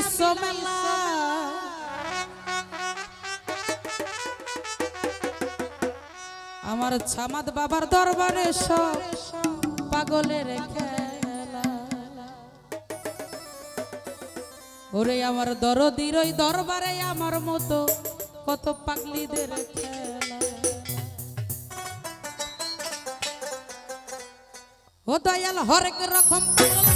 মিলাইছ আমার ছামাদ বাবার দরবারে সব পাগলের খেলা। ওরে আমার দরদির ওই দরবারে আমার মতো কত পাগলিদের খেলা। ও দয়াল হরেক রকম পাগল